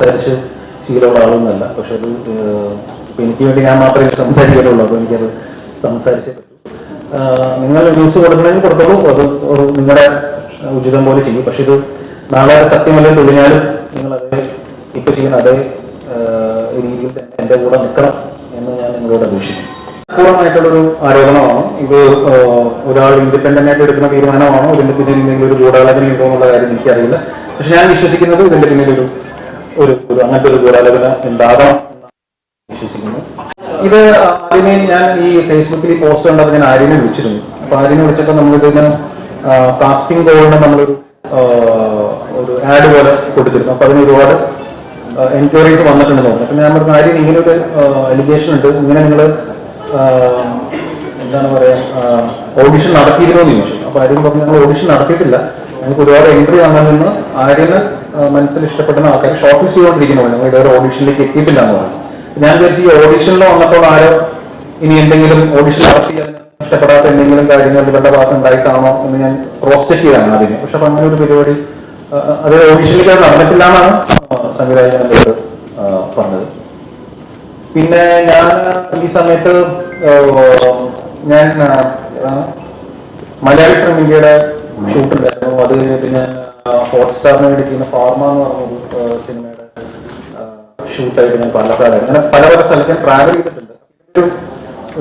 സംസാരിച്ച് ശീലമുള്ള ആളൊന്നുമല്ല. പക്ഷെ അത് എനിക്ക് വേണ്ടി ഞാൻ മാത്രമേ സംസാരിക്കാറുള്ളൂ അപ്പോൾ എനിക്കത് സംസാരിച്ചേ പറ്റൂ. നിങ്ങൾ ന്യൂസ് കൊടുക്കണമെങ്കിൽ കൊടുത്തോളൂ. അത് നിങ്ങളുടെ ഉചിതം പോലെ ചെയ്യും. പക്ഷെ ഇത് നാളെ സത്യമല്ല തെളിഞ്ഞാലും നിങ്ങൾ അതേ ഇപ്പൊ ചെയ്യുന്ന അതേ രീതിയിൽ തന്നെ എന്റെ കൂടെ നിൽക്കണം എന്ന് ഞാൻ നിങ്ങളോട് അപേക്ഷിക്കുന്നു. പൂർണമായിട്ടുള്ളൊരു ആരോപണമാണ്? ഇത് ഒരാൾ ഇൻഡിപെൻഡന്റ് ആയിട്ട് എടുക്കുന്ന തീരുമാനമാണോ? ഇതിന്റെ പിന്നിൽ എന്തെങ്കിലും ഒരു ഗൂഢാലോചന ഉണ്ടോ എന്നുള്ള കാര്യം എനിക്കറിയില്ല. പക്ഷെ ഞാൻ വിശ്വസിക്കുന്നത് ഇതിന്റെ പിന്നിൽ ഒരു അങ്ങനത്തെ ഒരു ദുരാലോചന ഉണ്ടാകാം വിശ്വസിക്കുന്നു. ഇത് ആദ്യമേ ഞാൻ ഈ ഫേസ്ബുക്കിൽ പോസ്റ്റ് കണ്ടപ്പോൾ ഞാൻ ആര്യനെ വിളിച്ചിരുന്നു. അപ്പൊ ആര്യനെ വിളിച്ചപ്പോൾ നമ്മൾ ഇതിന് കാസ്റ്റിംഗ് കോളിന് നമ്മളൊരു ഒരു ആഡ് പോലെ കൊടുത്തിരുന്നു. അപ്പൊ അതിന് ഒരുപാട് എൻക്വയറീസ് വന്നിട്ടുണ്ടെന്ന് തോന്നുന്നു. അപ്പൊ ഞാൻ പറഞ്ഞു ആര്യൻ ഇങ്ങനെ ഒരു എലിഗേഷൻ ഉണ്ട്. ഇങ്ങനെ നിങ്ങൾ എന്താണ് പറയാ ഓഡിഷൻ നടത്തിയിരുന്നോ? എന്ന് ചോദിച്ചു. അപ്പൊ ആര്യൻ പറഞ്ഞു ഞങ്ങൾ ഓഡിഷൻ നടത്തിയിട്ടില്ല. ഞങ്ങൾക്ക് ഒരുപാട് എൻട്രി വന്നതിൽ നിന്ന് ആര്യന് ആ, മനസ്സിൽ ഇഷ്ടപ്പെടുന്ന ആൾക്കാർ ഷോർട്ട് ലിസ്റ്റ് പോലെ നിങ്ങൾ ഇതൊരു ഓഡിഷനിലേക്ക് എത്തിയിട്ടില്ല എന്ന് പറഞ്ഞു. ഞാൻ വിചാരിച്ചു ഈ ഓഡിഷനിൽ വന്നപ്പോൾ ആരോ ഇനി എന്തെങ്കിലും ഓഡിഷൻ നടത്തി ഇഷ്ടപ്പെടാത്ത എന്തെങ്കിലും കാര്യങ്ങൾ ഇവരുടെ ഭാഗത്ത് ഉണ്ടായിട്ടാണോ എന്ന് ഞാൻ ക്രോസ് ചെക്ക് ചെയ്താണ് അതിന് പക്ഷെ അപ്പൊ അങ്ങനെ ഒരു പരിപാടി അത് ഓഡിഷനിലേക്ക് അത് നടന്നിട്ടില്ല എന്നാണ് സംവിധായകൻ എന്നോട് പറഞ്ഞത്. പിന്നെ ഞാൻ ഈ സമയത്ത് ഞാൻ മലയാളി ഫിലിം ഇന്ത്യയുടെ ഷൂട്ട് ഉണ്ടായിരുന്നു. അത് പിന്നെ ഹോട്ട്സ്റ്റാറിന് വേണ്ടി ചെയ്യുന്ന ഫാർമ എന്ന് പറഞ്ഞൊരു സിനിമയുടെ ഷൂട്ടായിട്ട് ഞാൻ പാലക്കാട് അങ്ങനെ പല പല സ്ഥലത്ത് ഞാൻ ട്രാവൽ ചെയ്തിട്ടുണ്ട്. ഒരു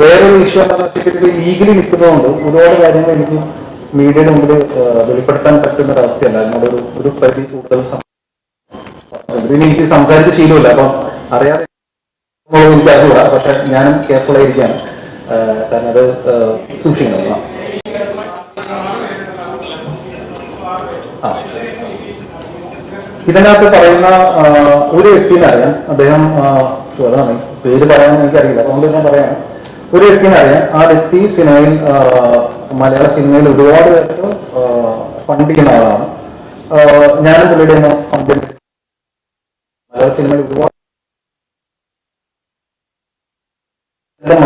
വേറൊരു വിഷയം എന്താണെന്ന് വെച്ചിട്ട് ലീഗലി നിൽക്കുന്നതുകൊണ്ട് ഒരുപാട് കാര്യങ്ങൾ എനിക്ക് മീഡിയയുടെ മുമ്പിൽ വെളിപ്പെടുത്താൻ പറ്റുന്ന ഒരു അവസ്ഥയല്ല. അതിനോടൊരു ഒരു പരിധി കൂടുതൽ എനിക്ക് സംസാരിച്ച ശീലമില്ല. അപ്പം അറിയാതെ എനിക്ക് അറിയില്ല പക്ഷെ ഞാനും കെയർഫുൾ ആയിരിക്കാണ്. കാരണം അത് സൂക്ഷിക്കണം. ഇതിനകത്ത് പറയുന്ന ഒരു വ്യക്തിനറിയാം അദ്ദേഹം പേര് പറയാൻ എനിക്കറിയില്ല. അതുകൊണ്ട് ഞാൻ പറയാം. ഒരു വ്യക്തിനറിയാം ആ വ്യക്തി സിനിമയിൽ മലയാള സിനിമയിൽ ഒരുപാട് പേർക്ക് ഫണ്ട് ചെയ്യുന്ന ആളാണ്. ഞാനും പുള്ളിയുടെ ഫണ്ട് മലയാള സിനിമയിൽ ഒരുപാട്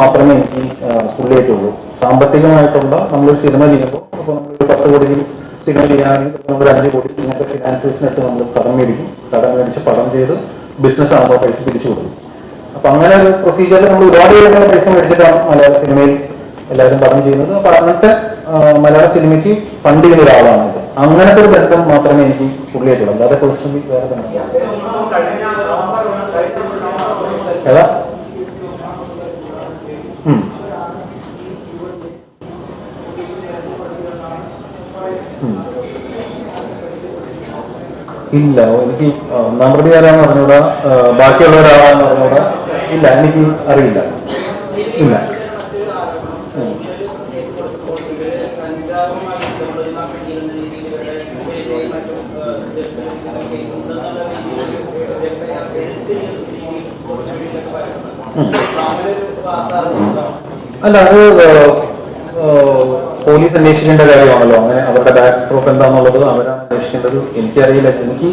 മാത്രമേ എനിക്ക് പുള്ളിയായിട്ടുള്ളൂ. സാമ്പത്തികമായിട്ടുള്ള നമ്മളൊരു സിനിമ ചെയ്യുമ്പോൾ അപ്പോൾ നമ്മളൊരു പത്ത് കോടി സിനിമ ചെയ്യുകയാണെങ്കിൽ നമ്മൾ അഞ്ച് കോടി ഇങ്ങനത്തെ ഫിനാൻസേഴ്സിനൊക്കെ നമ്മൾ കടം മേടിക്കും. കടം മേടിച്ച് പടം ചെയ്ത് ബിസിനസ് ആകുമ്പോൾ പൈസ തിരിച്ചു കൊടുക്കും. അപ്പൊ അങ്ങനെ ഒരു പ്രൊസീജിയർ നമ്മൾ ഒരുപാട് പേരുടെ പൈസ മേടിച്ചിട്ടാണ് മലയാള സിനിമയിൽ എല്ലാവരും പടം ചെയ്യുന്നത്. അപ്പൊ അങ്ങനത്തെ മലയാള സിനിമയ്ക്ക് ഫണ്ട് ചെയ്യുന്ന ഒരാളാണ് അങ്ങനത്തെ ഒരു ബന്ധം മാത്രമേ എനിക്ക് പുള്ളിയായിട്ടുള്ളൂ. അല്ലാതെ പേഴ്സണലി വേറെ ബന്ധമില്ല ഏതാ ഇല്ല എനിക്ക് നമ്പർ പ്രതി ആരാന്ന് പറഞ്ഞൂടാ ബാക്കിയുള്ളവരാണെന്ന് ഇല്ല എനിക്ക് അറിയില്ല. ഇല്ല. അല്ല അത് പോലീസ് അന്വേഷിക്കേണ്ട കാര്യമാണല്ലോ. അങ്ങനെ അവരുടെ ബാക്ക് പ്രൂഫ് എന്താണെന്നുള്ളത് അവരാണ് അന്വേഷിക്കേണ്ടത്. എനിക്കറിയില്ല. എനിക്ക്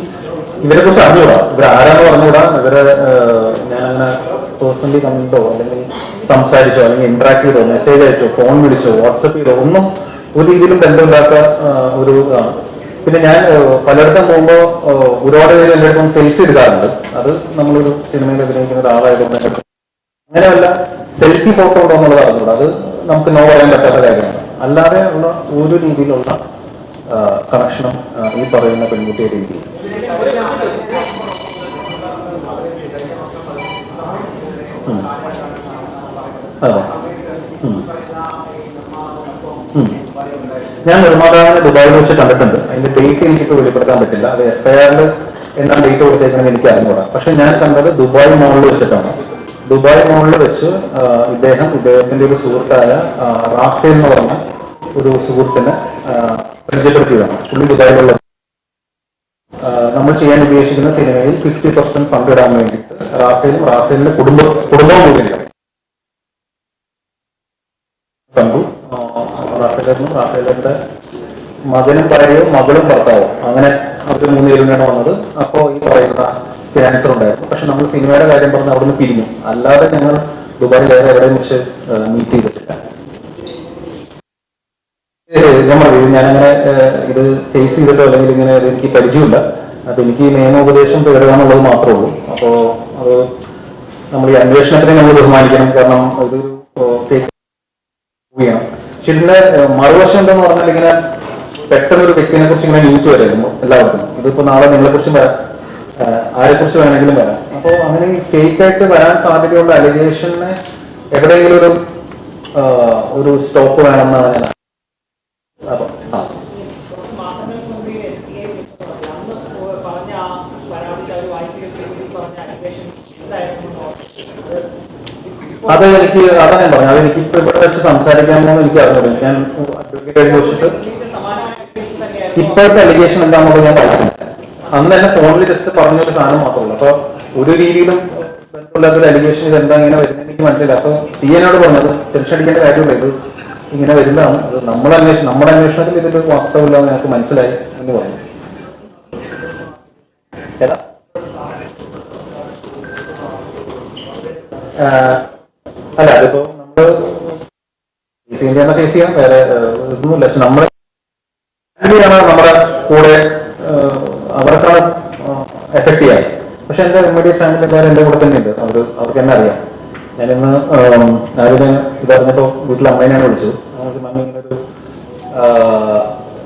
ഇവരെ കുറിച്ച് അറിഞ്ഞൂടാ. ഇവർ ആരാന്ന് പറഞ്ഞുകൂടാ ഇവരെ ഞാൻ ഞാനങ്ങനെ പേഴ്സണലി കണ്ടോ? അല്ലെങ്കിൽ സംസാരിച്ചോ? അല്ലെങ്കിൽ ഇന്ററാക്ട് ചെയ്തോ? മെസ്സേജ് അയച്ചോ? ഫോൺ വിളിച്ചോ? വാട്സപ്പ് ചെയ്തോ? ഒന്നും ഒരു രീതിയിലും ബന്ധമില്ലാത്ത ഒരു ഇതാണ്. പിന്നെ ഞാൻ പലയിടത്തും പോകുമ്പോൾ ഒരുപാട് പേര് എല്ലായിടത്തും സെൽഫി എടുക്കാറുണ്ട്. അത് നമ്മളൊരു സിനിമയിൽ അഭിനയിക്കുന്ന ഒരാളായതുകൊണ്ട് അങ്ങനെയല്ല സെൽഫി ഫോട്ടോ ഉണ്ടോ എന്നുള്ളത് അറിഞ്ഞൂടാ. അത് നമുക്ക് നോ പറയാൻ പറ്റാത്ത കാര്യമാണ്. അല്ലാതെ ഉള്ള ഒരു രീതിയിലുള്ള കണക്ഷനും ഈ പറയുന്ന പെൺകുട്ടിയുടെ രീതിയിൽ. അതെ. ഞാൻ നിർമ്മാതാവിനെ ദുബായിൽ വെച്ച് കണ്ടിട്ടുണ്ട്. അതിന്റെ ഡേറ്റ് എനിക്കിപ്പോൾ വെളിപ്പെടുത്താൻ പറ്റില്ല. അത് എഫ് ഐ ഡേറ്റ് കൊടുത്തേക്കുന്നത് എനിക്ക് അറിഞ്ഞൂടാ പക്ഷെ ഞാൻ കണ്ടത് ദുബായ് മോളിൽ വെച്ചിട്ടാണ്. ദുബായ് മോളിൽ വെച്ച് ഇദ്ദേഹം ഇദ്ദേഹത്തിന്റെ ഒരു സുഹൃത്തായ റാഫേൽ എന്ന് പറഞ്ഞ ഒരു സുഹൃത്തിനെ പരിചയപ്പെടുത്തിയതാണ്. പുള്ളി ദുബായിലുള്ള നമ്മൾ ചെയ്യാൻ ഉദ്ദേശിക്കുന്ന സിനിമയിൽ ഫിഫ്റ്റി പെർസെന്റ് പങ്കിടാൻ വേണ്ടിയിട്ട് റാഫേലും റാഫേലിന്റെ കുടുംബ കുടുംബവും കൂടിയാണ് കണ്ടു റാഫേലും റാഫേലിന്റെ മകനും ഭാര്യയും മകളും ഭർത്താവും. അങ്ങനെ അവർ മൂന്ന് പേരുമാണ് വന്നത്. അപ്പോൾ ഈ പറയുന്ന ഫിനാൻസർ ഉണ്ടായിരുന്നു. പക്ഷെ നമ്മൾ സിനിമയുടെ കാര്യം പറഞ്ഞ് അവിടുന്ന് പിരിഞ്ഞു. അല്ലാതെ ഞങ്ങൾ ദുബായിൽ വേറെ എവിടെയും വെച്ച് മീറ്റ് ചെയ്തിട്ടില്ല. ഞാൻ പറയും ഞാനങ്ങനെ ഇത് ഫേസ് ചെയ്തിട്ടോ അല്ലെങ്കിൽ ഇങ്ങനെ എനിക്ക് പരിചയമില്ല. അപ്പൊ എനിക്ക് നിയമോപദേശം തേടുക എന്നുള്ളത് മാത്രമേ ഉള്ളൂ. അപ്പോ അത് നമ്മൾ ഈ അന്വേഷണത്തിനെ നമ്മൾ ബഹുമാനിക്കണം. കാരണം ഫേക്ക് ചെയ്യണം പക്ഷെ ഇതിന്റെ മറുവശം എന്താന്ന് പറഞ്ഞാൽ ഇങ്ങനെ പെട്ടെന്ന് ഒരു വ്യക്തിനെ കുറിച്ച് ഇങ്ങനെ ന്യൂസ് വരായിരുന്നു എല്ലാവർക്കും. ഇതിപ്പോ നാളെ നിങ്ങളെ കുറിച്ച് ആരെ കുറിച്ച് വേണമെങ്കിലും വരാം. അപ്പോൾ അങ്ങനെ ഫേക്ക് ആയിട്ട് വരാൻ സാധ്യതയുള്ള അലിഗേഷന് എവിടെയെങ്കിലും ഒരു ഒരു സ്റ്റോപ്പ് വേണമെന്നാണ് ഞാൻ അപ്പൊ ആ. അത് എനിക്ക് അതാ ഞാൻ പറഞ്ഞു അത് എനിക്ക് ഇപ്പൊ ഇവിടെ വെച്ച് സംസാരിക്കാൻ എന്ന് എനിക്ക് അറിഞ്ഞില്ല ഞാൻ അഡ്വക്കേറ്റ് തന്നെയായിരുന്നു. ഇപ്പോഴത്തെ അലിഗേഷൻ എന്താണെന്നുള്ളത് ഞാൻ പഠിച്ചില്ല അന്ന് തന്നെ ഫോണിൽ ജസ്റ്റ് പറഞ്ഞൊരു സാധനം മാത്രമല്ല അപ്പൊ ഒരു രീതിയിലും ബന്ധമില്ലാത്തൊരു അലിഗേഷൻ എന്താ ഇങ്ങനെ വരുന്നത് എനിക്ക് മനസ്സിലായി അപ്പൊ സി എന്നോട് പറഞ്ഞത് ടെൻഷൻ അടിക്കേണ്ട കാര്യമില്ല. ഇത് ഇങ്ങനെ വരുന്നതാണ്. അത് നമ്മുടെ അന്വേഷണം നമ്മുടെ അന്വേഷണത്തിൽ ഇതിന്റെ വാസ്തവമില്ല എന്ന് ഞങ്ങൾക്ക് മനസ്സിലായി എന്ന് പറഞ്ഞു. അല്ല അതിപ്പോ നമ്മൾ കേസ് ചെയ്യാം. വേറെ ഇതൊന്നുമില്ല. പക്ഷെ നമ്മുടെ നമ്മുടെ കൂടെ എഫക്ട് ചെയ്യാം. പക്ഷെ എന്റെ ഇമ്മീഡിയറ്റ് ഫാമിലി എല്ലാവരും എന്റെ കൂടെ തന്നെയുണ്ട് അവർ അവർക്ക് എന്നെ അറിയാം. ഞാനിന്ന് ഞാനിത് ഇതറിഞ്ഞപ്പോ വീട്ടിൽ അമ്മേനെയാണ് വിളിച്ചത്. മമ്മി ഇങ്ങനെ ഒരു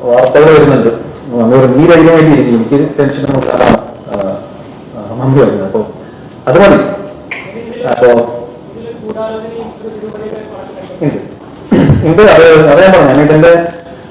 വാർത്തകൾ വരുന്നുണ്ട്. മമ്മി ഒരു നീ കഴിക്കാൻ വേണ്ടി ഇരിക്കും എനിക്ക് ടെൻഷൻ അതാണ് മമ്മി വരുന്നത്. അപ്പൊ അത് മതി. അപ്പോ ഇതിൽ ഗൂഢാലോചനയും ഇത് തിരുവനന്തപുരത്തെ ഉണ്ട്. അത് അതേ പറഞ്ഞു. ഞാൻ ആ,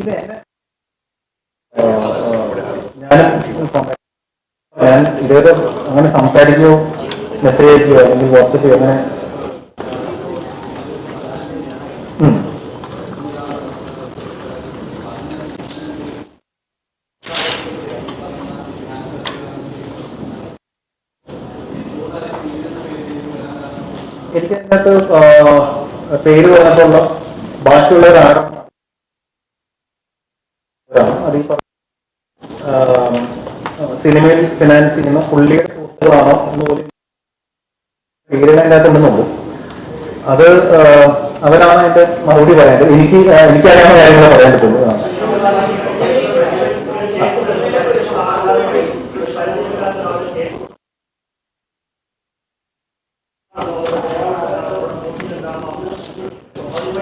ഇത് ഞാൻ ഇതേത് അങ്ങനെ സംസാരിക്കുകയോ മെസ്സേജ് അയക്കുകയോ അല്ലെങ്കിൽ വാട്സപ്പ് അങ്ങനെ. എനിക്ക് അതിനകത്ത് പേര് പറഞ്ഞപ്പോഴുള്ള ബാക്കിയുള്ളവരാണ് അത് ഈ പറഞ്ഞ, ആ, സിനിമയിൽ ഫിനാൻസ് ചെയ്യുന്ന പുള്ളിയുടെ സുഹൃത്തുക്കളാണോ എന്ന് പോലും പേരുകൾ അതിന്റെ അത് അവരാണ് അതിന്റെ മറുപടി പറയാൻ എനിക്ക് എനിക്കറിയാവുന്ന കാര്യങ്ങൾ പറയാൻ പറ്റുള്ളൂ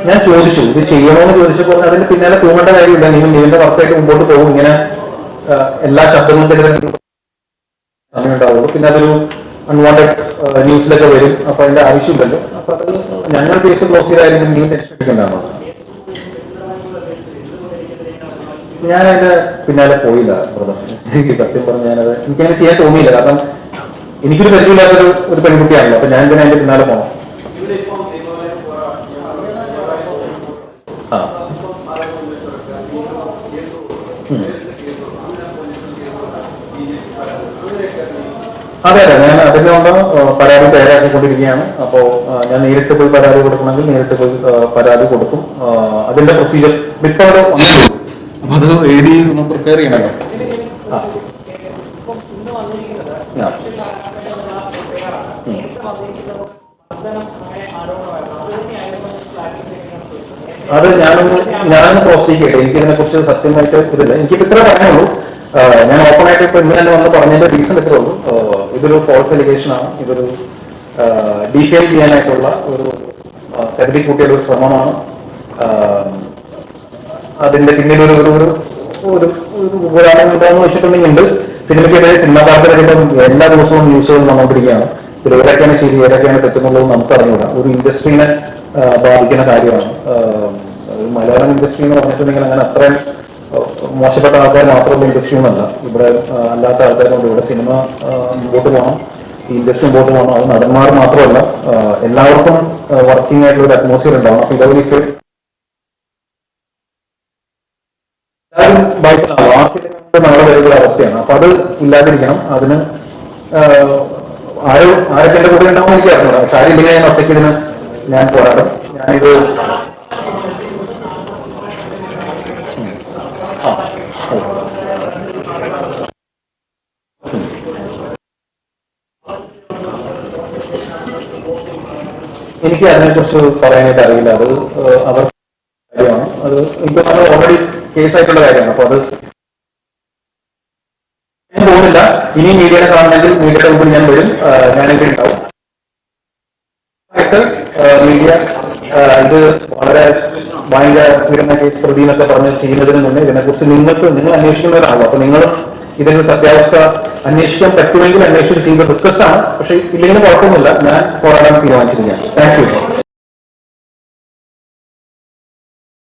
ഞാൻ ചോദിച്ചു ഇത് ചെയ്യണമെന്ന് ചോദിച്ചപ്പോൾ അതിന് പിന്നാലെ തൂങ്ങേണ്ട കാര്യമില്ല. നീ നീന്റെ വർക്കായിട്ട് മുമ്പോട്ട് പോകും. ഇങ്ങനെ എല്ലാ ശബ്ദങ്ങൾക്കെതിരെ സമയം ഉണ്ടാവുള്ളൂ പിന്നെ അതൊരു അൺവാണ്ടഡ് ന്യൂസിലൊക്കെ വരും. അപ്പൊ അതിന്റെ ആവശ്യമില്ലല്ലോ. അപ്പൊ അത് ഞങ്ങൾ കേസ് ക്ലോസ് ചെയ്തായിരിക്കും നീ ടെൻഷൻ എടുക്കേണ്ടതാണ് ഞാൻ അതിന്റെ പിന്നാലെ പോയില്ല എനിക്ക് സത്യം പറഞ്ഞ ഞാനത് എനിക്കങ്ങനെ ചെയ്യാൻ തോന്നിയില്ല. കാരണം എനിക്കൊരു പരിചയമില്ലാത്തൊരു ഒരു പെൺകുട്ടിയാണല്ലോ. അപ്പൊ ഞാൻ പിന്നെ അതിന്റെ പിന്നാലെ പോകണം അതെ അതെ. ഞാൻ അതിന്റെ കൊണ്ട് പരാതി തയ്യാറാക്കിക്കൊണ്ടിരിക്കുകയാണ്. അപ്പോൾ ഞാൻ നേരിട്ട് പോയി പരാതി കൊടുക്കണമെങ്കിൽ നേരിട്ട് പോയി പരാതി കൊടുക്കും. അതിന്റെ പ്രൊസീജിയർ വന്നിട്ടുള്ളൂ അപ്പൊ അത് ഒന്ന് പ്രിപ്പയർ ആരോപണമായിരുന്നു അത് ഞാനൊന്ന് ഞാനൊന്ന് പ്രോത്സാഹിക്കട്ടെ ചെയ്യട്ടെ. എനിക്ക് ഇതിനെ കുറിച്ച് സത്യമായിട്ട് ഇതില്ല. എനിക്ക് ഇത്ര പറയാനുള്ളൂ ഞാൻ ഓപ്പൺ ആയിട്ട് ഇപ്പൊ ഇന്ന് തന്നെ വന്ന് പറഞ്ഞതിന്റെ റീസൺ ഇത്രേ ഉള്ളൂ. ഇതൊരു ഫോൾസ് എലിഗേഷൻ ആണ്. ഇതൊരു ഡീഫെയിൽ ചെയ്യാനായിട്ടുള്ള ഒരു കരുതി കൂട്ടിയ ഒരു ശ്രമമാണ്. അതിന്റെ പിന്നിൽ ഒരു ഒരു ഒരു ഉപകാരം വെച്ചിട്ടുണ്ടെങ്കിൽ സിനിമയ്ക്കെതിരെ സിനിമാ ഇപ്പം എല്ലാ ദിവസവും ന്യൂസുകൾ വന്നുകൊണ്ടിരിക്കുകയാണ്. ഇതിൽ ഏതൊക്കെയാണ് ശരി ഏതൊക്കെയാണ് തെറ്റുന്നുള്ളത് നമുക്ക് അറിഞ്ഞുകൂടാ ഒരു ഇൻഡസ്ട്രീനെ ബാധിക്കുന്ന കാര്യമാണ്. മലയാളം ഇൻഡസ്ട്രി എന്ന് പറഞ്ഞിട്ടുണ്ടെങ്കിൽ അങ്ങനെ അത്രയും മോശപ്പെട്ട ആൾക്കാർ മാത്രമുള്ള ഇൻഡസ്ട്രിയൊന്നല്ല ഇവിടെ അല്ലാത്ത ആൾക്കാരുണ്ട് ഇവിടെ സിനിമ മുമ്പോട്ട് പോകണം. ഈ ഇൻഡസ്ട്രി മുമ്പോട്ട് പോകണം. അത് നടന്മാർ മാത്രമല്ല എല്ലാവർക്കും വർക്കിംഗ് ആയിട്ടുള്ള ഒരു അറ്റ്മോസ്ഫിയർ ഉണ്ടാവണം. അപ്പൊ ഇതവര് അവസ്ഥയാണ്. അപ്പൊ അത് ഇല്ലാതിരിക്കണം. അതിന് ആരോ ആരൊക്കെ എന്റെ കൂടെ ഉണ്ടാവും എനിക്കറിഞ്ഞൂടാ. കാര്യം ഇല്ലെങ്കിൽ ഞാൻ ഒറ്റയ്ക്ക് ഇതിന് ഞാൻ പോരാടും. ഞാനിത് എനിക്ക് അതിനെക്കുറിച്ച് പറയാനായിട്ട് അറിയില്ല. അത് അവർ കാര്യമാണ്. അത് എനിക്ക് ഓൾറെഡി കേസായിട്ടുള്ള കാര്യമാണ്. അപ്പൊ അത് ഞാൻ പോകുന്നില്ല. ഇനി മീഡിയയുടെ കാണണമെങ്കിൽ മീഡിയയുടെ മുമ്പിൽ ഞാൻ വരും. ഞാനിവിടെ ഉണ്ടാവും. മീഡിയ ഇത് വളരെ ഭയങ്കര കേസ് പ്രതി എന്നൊക്കെ പറഞ്ഞ് ചെയ്യുന്നതിന് മുന്നേ ഇതിനെക്കുറിച്ച് നിങ്ങൾക്ക് നിങ്ങൾ അന്വേഷിക്കുന്നവരാണല്ലോ. അപ്പൊ നിങ്ങൾ ഇതിന്റെ സത്യാവസ്ഥ അന്വേഷിക്കാൻ പറ്റുമെങ്കിൽ അന്വേഷണം ചെയ്യുന്ന റിക്വസ്റ്റ് ആണ്. പക്ഷെ ഇല്ലെങ്കിലും കുഴപ്പമൊന്നുമില്ല. ഞാൻ പോരാടാൻ തീരുമാനിച്ചിരിക്കുകയാണ്. Thank you